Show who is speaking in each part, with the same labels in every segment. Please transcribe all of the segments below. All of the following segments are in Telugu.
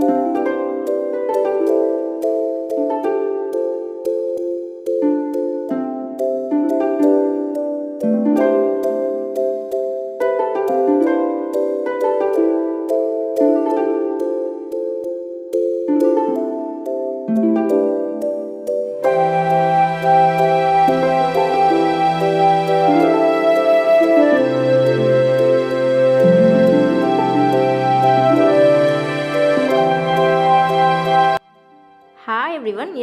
Speaker 1: Thank you.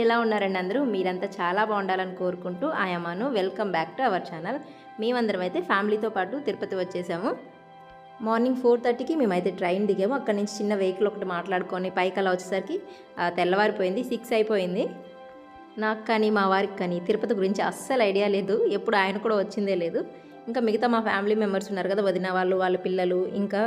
Speaker 1: ఎలా ఉన్నారండి అందరూ? మీరంతా చాలా బాగుండాలని కోరుకుంటూ ఆయమాను welcome back to our channel మేమందరం అయితే ఫ్యామిలీతో పాటు తిరుపతి వచ్చేసాము. మార్నింగ్ ఫోర్ థర్టీకి మేమైతే ట్రైన్ దిగాము. అక్కడి నుంచి చిన్న వెహికల్ ఒకటి మాట్లాడుకొని పైకి అలా వచ్చేసరికి తెల్లవారిపోయింది సిక్స్ అయిపోయింది. నాకు కానీ మా వారికి కానీ తిరుపతి గురించి అస్సలు ఐడియా లేదు. ఎప్పుడు ఆయన కూడా వచ్చిందే లేదు. ఇంకా మిగతా మా ఫ్యామిలీ మెంబర్స్ ఉన్నారు కదా వదిన వాళ్ళు వాళ్ళ పిల్లలు ఇంకా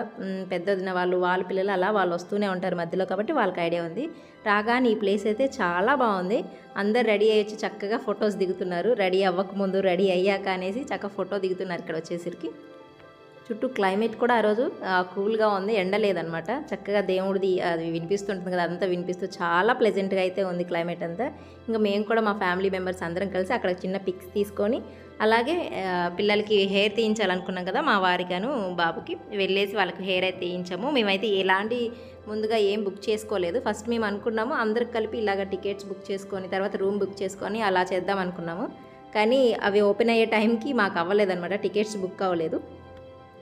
Speaker 1: పెద్ద వదిన వాళ్ళు వాళ్ళ పిల్లలు అలా వాళ్ళు వస్తూనే ఉంటారు మధ్యలో కాబట్టి వాళ్ళకి ఐడియా ఉంది. రాగానే ఈ ప్లేస్ అయితే చాలా బాగుంది. అందరు రెడీ అయ్యొచ్చి చక్కగా ఫొటోస్ దిగుతున్నారు. రెడీ అవ్వకముందు రెడీ అయ్యాక అనేసి చక్కగా ఫోటో దిగుతున్నారు ఇక్కడ వచ్చేసరికి. చుట్టూ క్లైమేట్ కూడా ఆ రోజు కూల్గా ఉంది ఎండ లేదనమాట. చక్కగా దేవుడిది అది వినిపిస్తుంటుంది కదా అంతా వినిపిస్తూ చాలా ప్లెజెంట్గా అయితే ఉంది క్లైమేట్ అంతా. ఇంకా మేము కూడా మా ఫ్యామిలీ మెంబర్స్ అందరం కలిసి అక్కడ చిన్న పిక్స్ తీసుకొని అలాగే పిల్లలకి హెయిర్ తీయించాలనుకున్నాం కదా మా వారిగాను బాబుకి. వెళ్ళేసి వాళ్ళకి హెయిర్ అయితే తీయించాము. మేమైతే ఎలాంటి ముందుగా ఏం బుక్ చేసుకోలేదు. ఫస్ట్ మేము అనుకున్నాము అందరికి కలిపి ఇలాగ టికెట్స్ బుక్ చేసుకొని తర్వాత రూమ్ బుక్ చేసుకొని అలా చేద్దాం అనుకున్నాము. కానీ అవి ఓపెన్ అయ్యే టైంకి మాకు అవ్వలేదన్నమాట టికెట్స్ బుక్ అవ్వలేదు.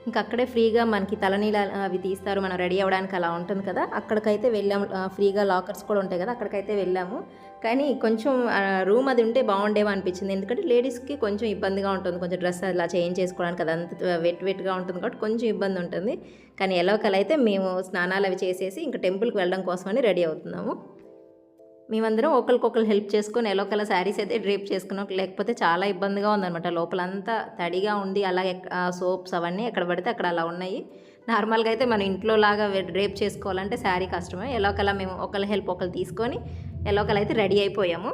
Speaker 1: ఇంకా అక్కడే ఫ్రీగా మనకి తలనీళ్ళ అవి తీస్తారు. మనం రెడీ అవ్వడానికి అలా ఉంటుంది కదా. అక్కడికైతే వెళ్ళాము. ఫ్రీగా లాకర్స్ కూడా ఉంటాయి కదా. అక్కడికైతే వెళ్ళాము. కానీ కొంచెం రూమ్ అది ఉంటే బాగుండేమో అనిపించింది. ఎందుకంటే లేడీస్కి కొంచెం ఇబ్బందిగా ఉంటుంది. కొంచెం డ్రెస్ అలా చేంజ్ చేసుకోవడానికి అదంతా వెట్ వెట్గా ఉంటుంది కాబట్టి కొంచెం ఇబ్బంది ఉంటుంది. కానీ ఎలాగలైతే మేము స్నానాలు అవి చేసేసి ఇంకా టెంపుల్కి వెళ్ళడం కోసమని రెడీ అవుతున్నాము. మేమందరం ఒకరికొకరు హెల్ప్ చేసుకొని ఎలా ఒకలా శారీస్ అయితే డ్రేప్ చేసుకున్నాం. లేకపోతే చాలా ఇబ్బందిగా ఉందన్నమాట. లోపలంతా తడిగా ఉండి అలాగే సోప్స్ అవన్నీ ఎక్కడ పడితే అక్కడ అలా ఉన్నాయి. నార్మల్గా అయితే మనం ఇంట్లో లాగా డ్రేప్ చేసుకోవాలంటే శారీ కష్టమే. ఎలా ఒకలా మేము ఒకళ్ళ హెల్ప్ ఒకరు తీసుకొని ఎలా ఒకలా అయితే రెడీ అయిపోయాము.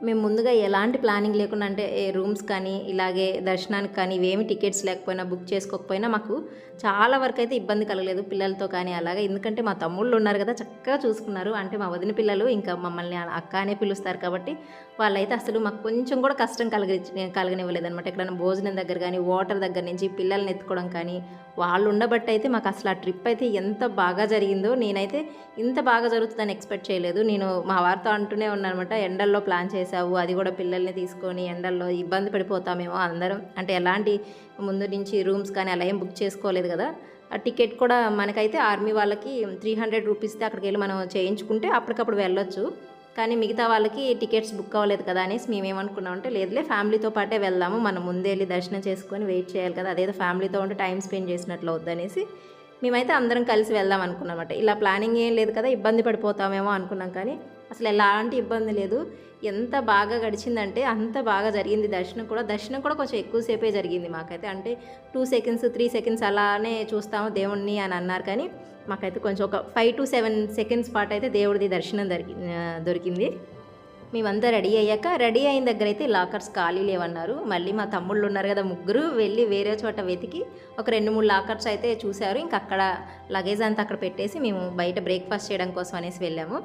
Speaker 1: మేము ముందుగా ఎలాంటి ప్లానింగ్ లేకుండా అంటే రూమ్స్ కానీ ఇలాగే దర్శనానికి కానీ ఇవేమి టికెట్స్ లేకపోయినా బుక్ చేసుకోకపోయినా మాకు చాలా వరకు అయితే ఇబ్బంది కలగలేదు పిల్లలతో కానీ అలాగే. ఎందుకంటే మా తమ్ముళ్ళు ఉన్నారు కదా చక్కగా చూసుకున్నారు. అంటే మా వదిన పిల్లలు ఇంకా మమ్మల్ని అక్క అనే పిలుస్తారు కాబట్టి వాళ్ళైతే అసలు మాకు కొంచెం కూడా కష్టం కలగ కలగనివ్వలేదు అనమాట ఎక్కడైనా భోజనం దగ్గర కానీ వాటర్ దగ్గర నుంచి పిల్లల్ని ఎత్తుకోవడం కానీ వాళ్ళు ఉండబట్టి అయితే మాకు అసలు ఆ ట్రిప్ అయితే ఎంత బాగా జరిగిందో నేనైతే ఇంత బాగా జరుగుతుందని ఎక్స్పెక్ట్ చేయలేదు. నేను మా వారితో అంటూనే ఉన్నానమాట ఎండల్లో ప్లాన్ చేసావు అది కూడా పిల్లల్ని తీసుకొని ఎండల్లో ఇబ్బంది పడిపోతామేమో అందరం. అంటే ఎలాంటి ముందు నుంచి రూమ్స్ కానీ అలా ఏం బుక్ చేసుకోలేదు కదా. ఆ టికెట్ కూడా మనకైతే ఆర్మీ వాళ్ళకి త్రీ హండ్రెడ్ రూపీస్తో అక్కడికి వెళ్ళి మనం చేయించుకుంటే అప్పటికప్పుడు వెళ్ళొచ్చు. కానీ మిగతా వాళ్ళకి టికెట్స్ బుక్ అవ్వలేదు కదా అనేసి మేమేమనుకున్నామంటే అంటే లేదులే ఫ్యామిలీతో పాటే వెళ్దాము మనం ముందే వెళ్ళి దర్శనం చేసుకొని వెయిట్ చేయాలి కదా అదేదో ఫ్యామిలీతో ఉంటే టైం స్పెండ్ చేసినట్లు వద్దనేసి మేమైతే అందరం కలిసి వెళ్దాం అనుకున్నామట ఇలా ప్లానింగ్ ఏం లేదు కదా ఇబ్బంది పడిపోతామేమో అనుకున్నాం కానీ అసలు ఎలాంటి ఇబ్బంది లేదు. ఎంత బాగా గడిచిందంటే అంత బాగా జరిగింది దర్శనం కూడా. దర్శనం కూడా కొంచెం ఎక్కువసేపే జరిగింది మాకైతే. అంటే టూ సెకండ్స్ త్రీ సెకండ్స్ అలానే చూస్తాము దేవుణ్ణి అని అన్నారు కానీ మాకైతే కొంచెం ఒక ఫైవ్ టు సెవెన్ సెకండ్స్ పాటు అయితే దేవుడిది దర్శనం దొరికి దొరికింది. మేమంతా రెడీ అయ్యాక రెడీ అయిన దగ్గర అయితే లాకర్స్ ఖాళీ లేవన్నారు. మళ్ళీ మా తమ్ముళ్ళు ఉన్నారు కదా ముగ్గురు వెళ్ళి వేరే చోట వెతికి ఒక రెండు మూడు లాకర్స్ అయితే చూశారు. ఇంక అక్కడ లగేజ్ అంతా అక్కడ పెట్టేసి మేము బయట బ్రేక్ఫాస్ట్ చేయడం కోసం అనేసి వెళ్ళాము.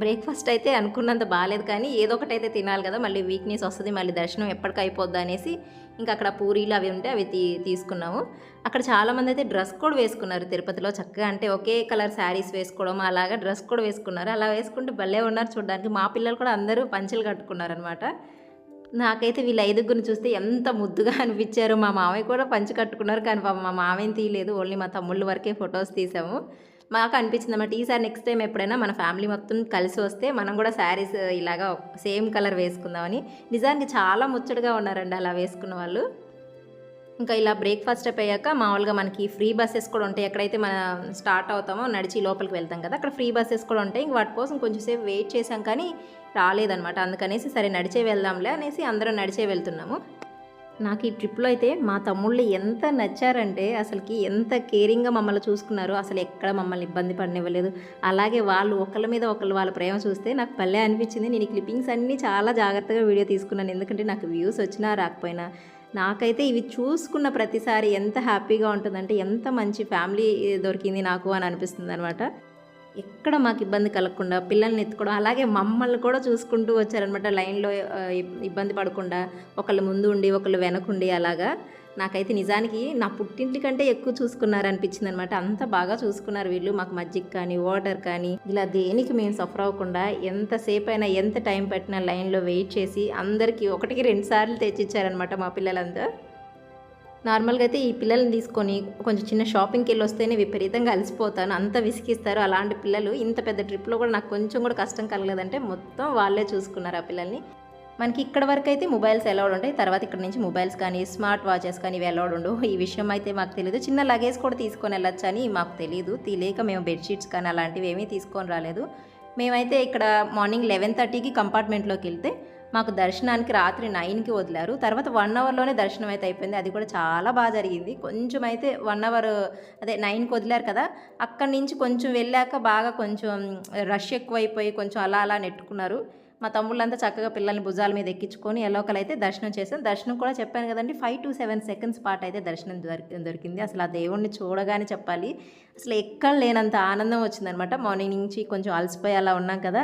Speaker 1: బ్రేక్ఫాస్ట్ అయితే అనుకున్నంత బాగాలేదు కానీ ఏదో ఒకటి అయితే తినాలి కదా మళ్ళీ వీక్నెస్ వస్తుంది మళ్ళీ దర్శనం ఎప్పటికి అయిపోద్ది అనేసి ఇంకా అక్కడ పూరీలు అవి ఉంటే అవి తీ తీసుకున్నాము. అక్కడ చాలామంది అయితే డ్రెస్ కోడ్ వేసుకున్నారు తిరుపతిలో చక్కగా అంటే ఒకే కలర్ శారీస్ వేసుకోవడం అలాగా డ్రెస్ కోడ్ వేసుకున్నారు. అలా వేసుకుంటే భలే ఉన్నారు చూడడానికి. మా పిల్లలు కూడా అందరూ పంచెలు కట్టుకున్నారనమాట నాకైతే వీళ్ళ ఐదుగురిని చూస్తే ఎంత ముద్దుగా అనిపించారు. మా మామయ్య కూడా పంచి కట్టుకున్నారు కానీ మా మామయ్యని తీయలేదు. ఓన్లీ మా తమ్ముళ్ళ వరకే ఫొటోస్ తీసాము. మాకు అనిపించింది అన్నమాట. ఈసారి నెక్స్ట్ టైం ఎప్పుడైనా మన ఫ్యామిలీ మొత్తం కలిసి వస్తే మనం కూడా శారీస్ ఇలాగా సేమ్ కలర్ వేసుకుందామని. నిజానికి చాలా ముచ్చటగా ఉన్నారండి అలా వేసుకున్న వాళ్ళు. ఇంకా ఇలా బ్రేక్ఫాస్ట్ అయిపోయాక మామూలుగా మనకి ఫ్రీ బస్సెస్ కూడా ఉంటాయి. ఎక్కడైతే మనం స్టార్ట్ అవుతామో నడిచి లోపలికి వెళ్తాం కదా అక్కడ ఫ్రీ బస్సెస్ కూడా ఉంటాయి. ఇంక వాటి కోసం కొంచెంసేపు వెయిట్ చేసాం కానీ రాలేదనమాట అందుకనేసి సరే నడిచే వెళ్దాంలే అనేసి అందరం నడిచే వెళ్తున్నాము. నాకు ఈ ట్రిప్లో అయితే మా తమ్ముళ్ళు ఎంత నచ్చారంటే అసలుకి ఎంత కేరింగ్గా మమ్మల్ని చూసుకున్నారు అసలు ఎక్కడ మమ్మల్ని ఇబ్బంది పడనివ్వలేదు. అలాగే వాళ్ళు ఒకళ్ళ మీద ఒకళ్ళు వాళ్ళ ప్రేమ చూస్తే నాకు పల్లె అనిపించింది. నేను ఈ క్లిప్పింగ్స్ అన్నీ చాలా జాగ్రత్తగా వీడియో తీసుకున్నాను. ఎందుకంటే నాకు వ్యూస్ వచ్చినా రాకపోయినా నాకైతే ఇవి చూసుకున్న ప్రతిసారి ఎంత హ్యాపీగా ఉంటుందంటే ఎంత మంచి ఫ్యామిలీ దొరికింది నాకు అని అనిపిస్తుంది అనమాట ఎక్కడ మాకు ఇబ్బంది కలగకుండా పిల్లల్ని ఎత్తుకోవడం అలాగే మమ్మల్ని కూడా చూసుకుంటూ వచ్చారనమాట లైన్లో ఇబ్బంది పడకుండా. ఒకళ్ళు ముందు ఉండి ఒకళ్ళు వెనకుండి అలాగా. నాకైతే నిజానికి నా పుట్టింటి కంటే ఎక్కువ చూసుకున్నారు అనిపించింది అనమాట అంత బాగా చూసుకున్నారు వీళ్ళు. మాకు మజ్జిగ కానీ వాటర్ కానీ ఇలా దేనికి మేము సఫర్ అవ్వకుండా ఎంతసేపు అయినా ఎంత టైం పట్టినా లైన్లో వెయిట్ చేసి అందరికీ ఒకటికి రెండు సార్లు తెచ్చిచ్చారనమాట మా పిల్లలంతా నార్మల్గా అయితే ఈ పిల్లల్ని తీసుకొని కొంచెం చిన్న షాపింగ్కి వెళ్ళి వస్తేనే విపరీతంగా అలసిపోతాను. అంత విసిగిస్తారు అలాంటి పిల్లలు. ఇంత పెద్ద ట్రిప్లో కూడా నాకు కొంచెం కూడా కష్టం కలగలేదంటే మొత్తం వాళ్ళే చూసుకున్నారు ఆ పిల్లల్ని. మనకి ఇక్కడ వరకు అయితే మొబైల్స్ అలౌడ్ ఉంటాయి. తర్వాత ఇక్కడ నుంచి మొబైల్స్ కానీ స్మార్ట్ వాచెస్ కానీ ఇవి అలౌడ్ ఉండవు. ఈ విషయం అయితే మాకు తెలియదు చిన్న లగేజ్ కూడా తీసుకొని వెళ్ళొచ్చు అని మాకు తెలియదు తెలియక మేము బెడ్షీట్స్ కానీ అలాంటివి ఏమీ తీసుకొని రాలేదు. మేమైతే ఇక్కడ మార్నింగ్ లెవెన్ థర్టీకి కంపార్ట్మెంట్లోకి వెళ్తే మాకు దర్శనానికి రాత్రి నైన్కి వదిలారు. తర్వాత వన్ అవర్లోనే దర్శనం అయితే అయిపోయింది. అది కూడా చాలా బాగా జరిగింది. కొంచెం అయితే వన్ అవర్ అదే నైన్కి వదిలారు కదా అక్కడి నుంచి కొంచెం వెళ్ళాక బాగా కొంచెం రష్ ఎక్కువైపోయి కొంచెం అలా అలా నెట్టుకున్నారు. మా తమ్ముళ్ళంతా చక్కగా పిల్లల్ని భుజాల మీద ఎక్కించుకొని ఎలోకలు అయితే దర్శనం చేశాం దర్శనం కూడా చెప్పాను కదండి ఫైవ్ టు సెవెన్ సెకండ్స్ పాటు అయితే దర్శనం దొరికి దొరికింది. అసలు ఆ దేవుణ్ణి చూడగానే చెప్పాలి. అసలు ఎక్కడ లేనంత ఆనందం వచ్చిందనమాట. మార్నింగ్ నుంచి కొంచెం అలసిపోయి అలా ఉన్నాం కదా.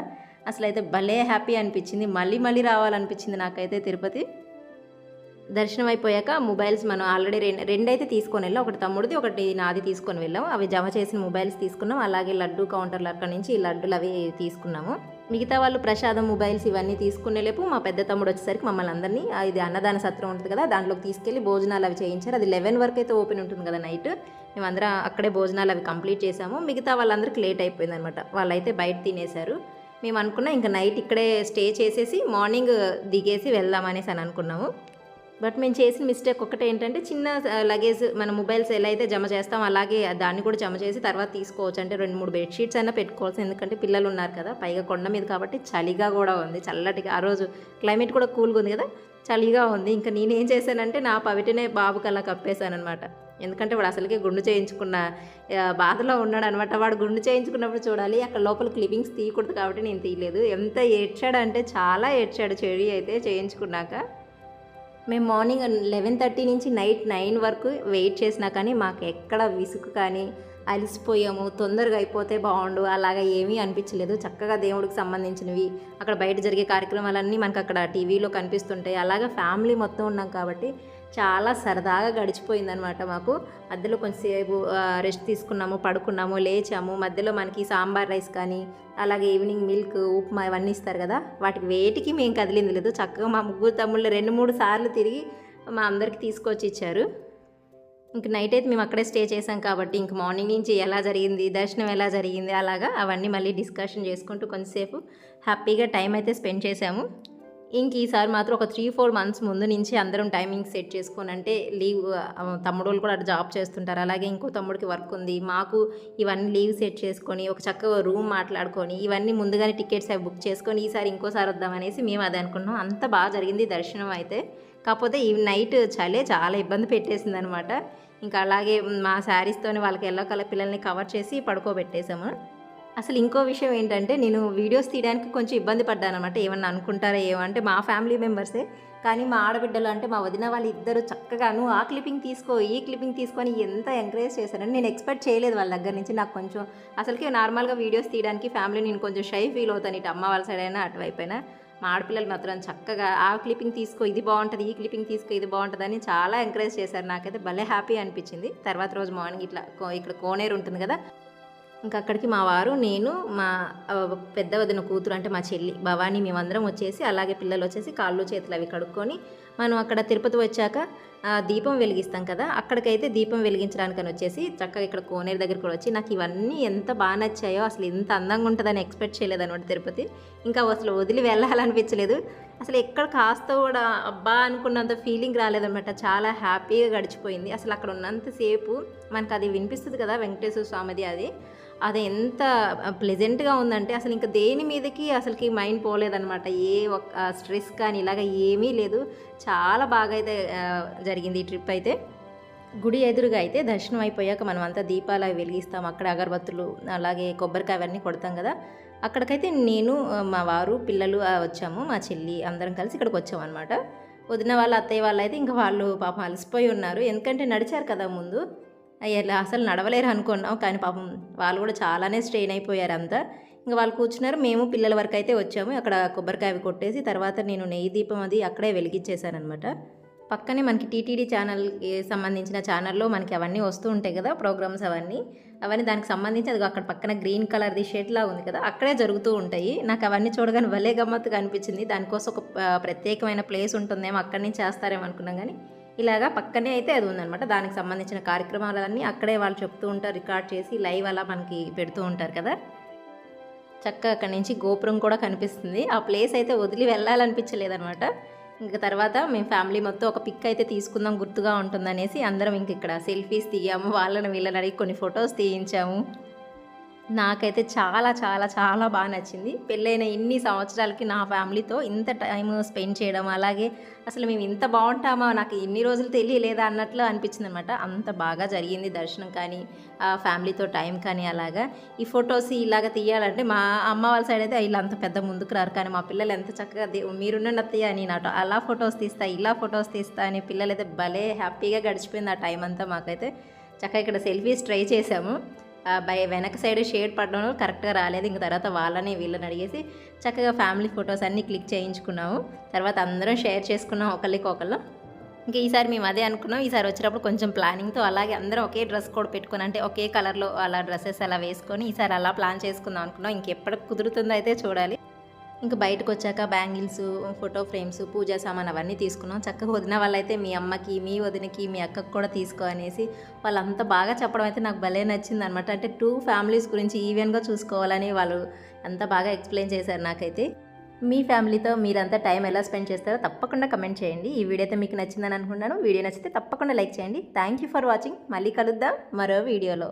Speaker 1: అసలు అయితే భలే హ్యాపీ అనిపించింది. మళ్ళీ మళ్ళీ రావాలనిపించింది నాకైతే తిరుపతి. దర్శనం అయిపోయాక మొబైల్స్ మనం ఆల్రెడీ రెండు రెండైతే తీసుకొని వెళ్ళాం. ఒకటి తమ్ముడిది ఒకటి నాది తీసుకొని వెళ్ళాం. అవి జమ చేసిన మొబైల్స్ తీసుకున్నాం. అలాగే లడ్డు కౌంటర్లు అక్కడ నుంచి ఈ లడ్డులు అవి తీసుకున్నాము. మిగతా వాళ్ళు ప్రసాదం మొబైల్స్ ఇవన్నీ తీసుకునే లేపు మా పెద్ద తమ్ముడు వచ్చేసరికి మమ్మల్ని అందరినీ ఇది అన్నదాన సత్రం ఉంటుంది కదా దాంట్లోకి తీసుకెళ్ళి భోజనాలు అవి చేయించారు. అది లెవెన్ వరకు అయితే ఓపెన్ ఉంటుంది కదా నైట్. మేమందరం అక్కడే భోజనాలు అవి కంప్లీట్ చేసాము. మిగతా వాళ్ళందరికీ లేట్ అయిపోయింది అనమాట వాళ్ళైతే బయట తినేశారు. మేము అనుకున్నాం ఇంకా నైట్ ఇక్కడే స్టే చేసేసి మార్నింగ్ దిగేసి వెళ్దామనేసి అని అనుకున్నాము. బట్ మేము చేసిన మిస్టేక్ ఒకటి ఏంటంటే చిన్న లగేజ్ మన మొబైల్స్ ఎలా అయితే జమ చేస్తాం అలాగే దాన్ని కూడా జమ చేసి తర్వాత తీసుకోవచ్చు. అంటే రెండు మూడు బెడ్షీట్స్ అయినా పెట్టుకోవచ్చు ఎందుకంటే పిల్లలు ఉన్నారు కదా పైగా కొండ మీద కాబట్టి చలిగా కూడా ఉంది. చల్లటిగా ఆ రోజు క్లైమేట్ కూడా కూల్గా ఉంది కదా చలిగా ఉంది. ఇంకా నేనేం చేశానంటే నా పవిటనే బాబుకి అలా కప్పేశానమాట ఎందుకంటే వాడు అసలుకే గుండు చేయించుకున్న బాధలో ఉన్నాడు అనమాట వాడు గుండు చేయించుకున్నప్పుడు చూడాలి అక్కడ లోపల క్లిప్పింగ్స్ తీయకూడదు కాబట్టి నేను తీయలేదు. ఎంత ఏడ్చాడంటే చాలా ఏడ్చాడు చెడి అయితే చేయించుకున్నాక. మేము మార్నింగ్ లెవెన్ థర్టీ నుంచి నైట్ నైన్ వరకు వెయిట్ చేసినా కానీ మాకు ఎక్కడ విసుగు కానీ అలసిపోయాము తొందరగా అయిపోతే బాగుండు అలాగా ఏమీ అనిపించలేదు. చక్కగా దేవుడికి సంబంధించినవి అక్కడ బయట జరిగే కార్యక్రమాలన్నీ మనకు అక్కడ టీవీలో కనిపిస్తుంటాయి. అలాగా ఫ్యామిలీ మొత్తం ఉన్నాం కాబట్టి చాలా సరదాగా గడిచిపోయిందనమాట మాకు. మధ్యలో కొంచెంసేపు రెస్ట్ తీసుకున్నాము పడుకున్నాము లేచాము. మధ్యలో మనకి సాంబార్ రైస్ కానీ అలాగే ఈవినింగ్ మిల్క్ ఉప్మా ఇవన్నీ ఇస్తారు కదా. వాటికి వేటికి మేము కదిలింది లేదు. చక్కగా మా ముగ్గురు తమ్ముళ్ళు రెండు మూడు సార్లు తిరిగి మా అందరికి తీసుకొచ్చి ఇచ్చారు. ఇంక నైట్ అయితే మేము అక్కడే స్టే చేసాం కాబట్టి ఇంక మార్నింగ్ నుంచి ఎలా జరిగింది దర్శనం ఎలా జరిగింది అలాగా అవన్నీ మళ్ళీ డిస్కషన్ చేసుకుంటూ కొంతసేపు హ్యాపీగా టైం అయితే స్పెండ్ చేసాము ఇంక ఈసారి మాత్రం ఒక త్రీ ఫోర్ మంత్స్ ముందు నుంచి అందరం టైమింగ్ సెట్ చేసుకొని అంటే లీవ్ తమ్ముడు కూడా అటు జాబ్ చేస్తుంటారు. అలాగే ఇంకో తమ్ముడికి వర్క్ ఉంది. మాకు ఇవన్నీ లీవ్ సెట్ చేసుకొని ఒక చక్కగా రూమ్ మాట్లాడుకొని ఇవన్నీ ముందుగానే టికెట్స్ అవి బుక్ చేసుకొని ఈసారి ఇంకోసారి వద్దామనేసి మేము అది అనుకున్నాం. అంత బాగా జరిగింది దర్శనం అయితే. కాకపోతే ఈ నైట్ చలే చాలా ఇబ్బంది పెట్టేసింది అనమాట ఇంకా అలాగే మా శారీస్తోనే వాళ్ళకి ఎల్లో కలర్ పిల్లల్ని కవర్ చేసి పడుకోబెట్టేసాము. అసలు ఇంకో విషయం ఏంటంటే నేను వీడియోస్ తీయడానికి కొంచెం ఇబ్బంది పడ్డాను అనమాట ఏమన్నా అనుకుంటారా ఏమో అంటే మా ఫ్యామిలీ మెంబర్సే. కానీ మా ఆడబిడ్డలు అంటే మా వదిన వాళ్ళు ఇద్దరు చక్కగా నువ్వు ఆ క్లిప్పింగ్ తీసుకో ఈ క్లిప్పింగ్ తీసుకొని ఎంత ఎంకరేజ్ చేశారని నేను ఎక్స్పెక్ట్ చేయలేదు వాళ్ళ దగ్గర నుంచి. నాకు కొంచెం అసలుకి నార్మల్గా వీడియోస్ తీయడానికి ఫ్యామిలీ నేను కొంచెం షై ఫీల్ అవుతాను ఇటు అమ్మ వాళ్ళ సైడ్ అయినా అటువైపు అయినా మా ఆడపిల్లలు మాత్రం చక్కగా ఆ క్లిప్పింగ్ తీసుకో ఇది బాగుంటుంది ఈ క్లిప్పింగ్ తీసుకో ఇది బాగుంటుంది అని చాలా ఎంకరేజ్ చేశారు. నాకైతే భలే హ్యాపీ అనిపించింది. తర్వాత రోజు మార్నింగ్ ఇట్లా కో- ఇక్కడ కోనేరు ఉంటుంది కదా ఇంకా అక్కడికి మా వారు నేను మా పెద్ద వదిన కూతురు అంటే మా చెల్లి భవానీ మేమందరం వచ్చేసి అలాగే పిల్లలు వచ్చేసి కాళ్ళు చేతులు అవి కడుక్కొని మనం అక్కడ తిరుపతి వచ్చాక దీపం వెలిగిస్తాం కదా అక్కడికైతే దీపం వెలిగించడానికని వచ్చేసి చక్కగా ఇక్కడ కోనేరు దగ్గర కూడా వచ్చి నాకు ఇవన్నీ ఎంత బాగా నచ్చాయో అసలు ఇంత అందంగా ఉంటుందని ఎక్స్పెక్ట్ చేయలేదన్నమాట తిరుపతి. ఇంకా అసలు వదిలి వెళ్ళాలనిపించలేదు. అసలు ఎక్కడ కాస్త కూడా అబ్బా అనుకున్నంత ఫీలింగ్ రాలేదన్నమాట. చాలా హ్యాపీగా గడిచిపోయింది. అసలు అక్కడ ఉన్నంతసేపు మనకు అది వినిపిస్తుంది కదా వెంకటేశ్వర స్వామిది అది. అది ఎంత ప్లెజెంట్గా ఉందంటే అసలు ఇంకా దేని మీదకి అసలుకి మైండ్ పోలేదనమాట ఏ ఒక్క స్ట్రెస్ కానీ ఇలాగ ఏమీ లేదు. చాలా బాగా అయితే జరిగింది ఈ ట్రిప్ అయితే. గుడి ఎదురుగా అయితే దర్శనం అయిపోయాక మనం అంతా దీపాలు అవి వెలిగిస్తాం. అక్కడ అగరబత్తులు అలాగే కొబ్బరికాయ అవన్నీ కొడతాం కదా. అక్కడికైతే నేను మా వారు పిల్లలు వచ్చాము. మా చెల్లి అందరం కలిసి ఇక్కడికి వచ్చాము అనమాట వదిన వాళ్ళ అత్తయ్య వాళ్ళు అయితే ఇంకా వాళ్ళు పాపం అలసిపోయి ఉన్నారు. ఎందుకంటే నడిచారు కదా ముందు. ఎలా అసలు నడవలేరు అనుకున్నాం. కానీ పాపం వాళ్ళు కూడా చాలానే స్ట్రెయిన్ అయిపోయారు అంతా. ఇంకా వాళ్ళు కూర్చున్నారు. మేము పిల్లల వరకు అయితే వచ్చాము. అక్కడ కొబ్బరికాయ అవి కొట్టేసి తర్వాత నేను నెయ్యి దీపం అది అక్కడే వెలిగించేశాను అనమాట పక్కనే మనకి టీటీడీ ఛానల్కి సంబంధించిన ఛానల్లో మనకి అవన్నీ వస్తూ ఉంటాయి కదా ప్రోగ్రామ్స్ అవన్నీ. అవన్నీ దానికి సంబంధించి అది అక్కడ పక్కన గ్రీన్ కలర్ది షెడ్లా ఉంది కదా అక్కడే జరుగుతూ ఉంటాయి. నాకు అవన్నీ చూడగానే భలే గమ్మత్తుగా అనిపించింది. దానికోసం ఒక ప్రత్యేకమైన ప్లేస్ ఉంటుందేమో అక్కడి నుంచి చేస్తారేమో అనుకున్నాం. కానీ ఇలాగా పక్కనే అయితే అది ఉందనమాట దానికి సంబంధించిన కార్యక్రమాలన్నీ అక్కడే వాళ్ళు చెప్తూ ఉంటారు రికార్డ్ చేసి లైవ్ అలా మనకి పెడుతూ ఉంటారు కదా. చక్కగా అక్కడి నుంచి గోపురం కూడా కనిపిస్తుంది. ఆ ప్లేస్ అయితే వదిలి వెళ్ళాలనిపించలేదనమాట ఇంకా తర్వాత మేము ఫ్యామిలీ మొత్తం ఒక పిక్ అయితే తీసుకుందాం గుర్తుగా ఉంటుందనేసి అందరం ఇంక ఇక్కడ సెల్ఫీస్ తీయాము వాళ్ళని వీళ్ళని అడిగి కొన్ని ఫొటోస్ తీయించాము. నాకైతే చాలా చాలా చాలా బాగా నచ్చింది. పెళ్ళైన ఇన్ని సంవత్సరాలకి నా ఫ్యామిలీతో ఇంత టైం స్పెండ్ చేయడం అలాగే అసలు మేము ఇంత బాగుంటామా నాకు ఇన్ని రోజులు తెలియలేదా అన్నట్లు అనిపించింది అనమాట అంత బాగా జరిగింది దర్శనం కానీ ఆ ఫ్యామిలీతో టైం కానీ అలాగా. ఈ ఫొటోస్ ఇలాగ తీయాలంటే మా అమ్మ వాళ్ళ సైడ్ అయితే వీళ్ళు అంత పెద్ద ముందుకు రారు. కానీ మా పిల్లలు ఎంత చక్కగా మీరున్న అత్తయ్య అని అటు అలా ఫొటోస్ తీస్తా ఇలా ఫొటోస్ తీస్తా అని పిల్లలైతే భలే హ్యాపీగా గడిచిపోయింది ఆ టైం అంతా మాకైతే. చక్కగా ఇక్కడ సెల్ఫీస్ ట్రై చేసాము బై వెనక సైడ్ షేడ్ పడడం వల్ల కరెక్ట్గా రాలేదు. ఇంక తర్వాత వాళ్ళని వీళ్ళని అడిగేసి చక్కగా ఫ్యామిలీ ఫొటోస్ అన్నీ క్లిక్ చేయించుకున్నాము. తర్వాత అందరం షేర్ చేసుకున్నాం ఒకరికి ఒకళ్ళు ఇంకా ఈసారి మేము అదే అనుకున్నాం. ఈసారి వచ్చినప్పుడు కొంచెం ప్లానింగ్తో అలాగే అందరం ఒకే డ్రెస్ కోడ్ పెట్టుకుని అంటే ఒకే కలర్లో అలా డ్రెస్సెస్ అలా వేసుకొని ఈసారి అలా ప్లాన్ చేసుకుందాం అనుకున్నాం. ఇంకెప్పటికి కుదురుతుందో అయితే చూడాలి. ఇంకా బయటకు వచ్చాక బ్యాంగిల్స్ ఫోటో ఫ్రేమ్స్ పూజా సామాన్ అవన్నీ తీసుకున్నాం. చక్కగా వదిన వాళ్ళైతే మీ అమ్మకి మీ వదినకి మీ అక్కకి కూడా తీసుకో అనేసి వాళ్ళంతా బాగా చెప్పడం అయితే నాకు భలే నచ్చింది అనమాట అంటే టూ ఫ్యామిలీస్ గురించి ఈవెన్గా చూసుకోవాలని వాళ్ళు అంత బాగా ఎక్స్ప్లెయిన్ చేశారు నాకైతే. మీ ఫ్యామిలీతో మీరంతా టైం ఎలా స్పెండ్ చేస్తారో తప్పకుండా కమెంట్ చేయండి. ఈ వీడియో అయితే మీకు నచ్చిందని అనుకున్నాను వీడియో నచ్చితే తప్పకుండా లైక్ చేయండి. Thank you for watching. మళ్ళీ కలుద్దాం మరో వీడియోలో.